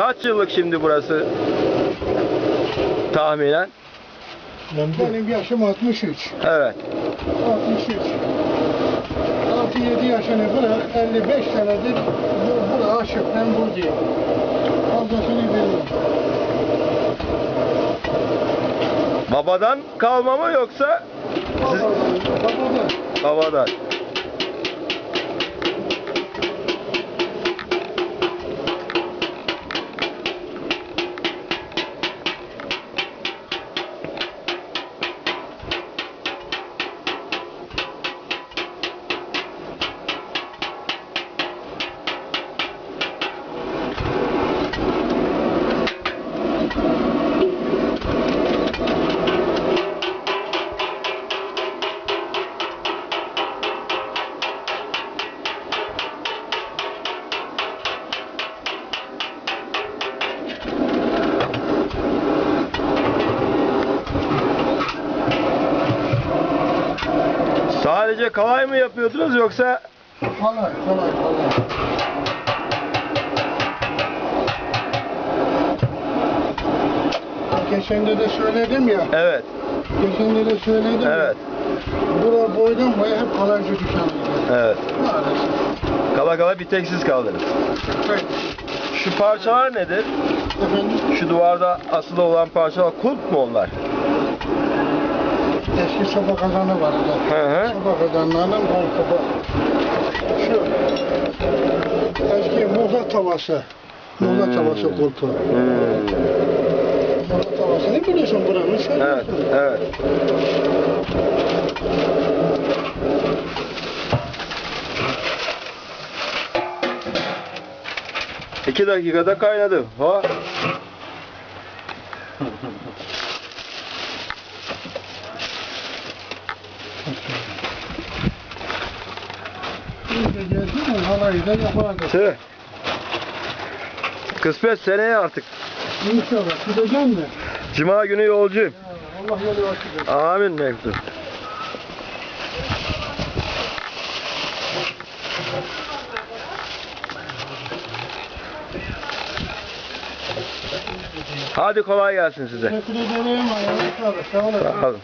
Kaç yıllık şimdi burası? Tahminen. Benim yaşım 63. Evet. 63. 6-7 yaşını bırak 55 senedir bu, burada aşık ben buradayım. Fazlasını bilmiyorum. Babadan kalma mı yoksa siz Babadan. babadan? Sadece kalay mı yapıyordunuz yoksa Kolay kolay kolay. Geçen de de söyledim ya. evet Geçen de de söyledim evet ya. Bura boydan boya hep kalaycı dükkanıydı. evet Maalesef. kala kala bir tek siz kaldınız. Evet. Şu parçalar nedir? Efendim Şu duvarda asılı olan parçalar kulp mu onlar? Eski soba kazanı vardı. Hı hı. Soba kazanlarının koltuğu. Şu eski muhla tavası. Muhla Hmm. tavası koltuğu. Muhla tavasını biliyorsun buranın sen Evet, biliyorsun. evet. İki dakikada kaynadı. Ha? Tüh. Kısmet seneye artık. İnşallah gideceğim mi? Cuma günü yolcuyum. Allah yolu etsin. Amin mektup. Hadi kolay gelsin size. Teşekkür ederim. Sağ olun.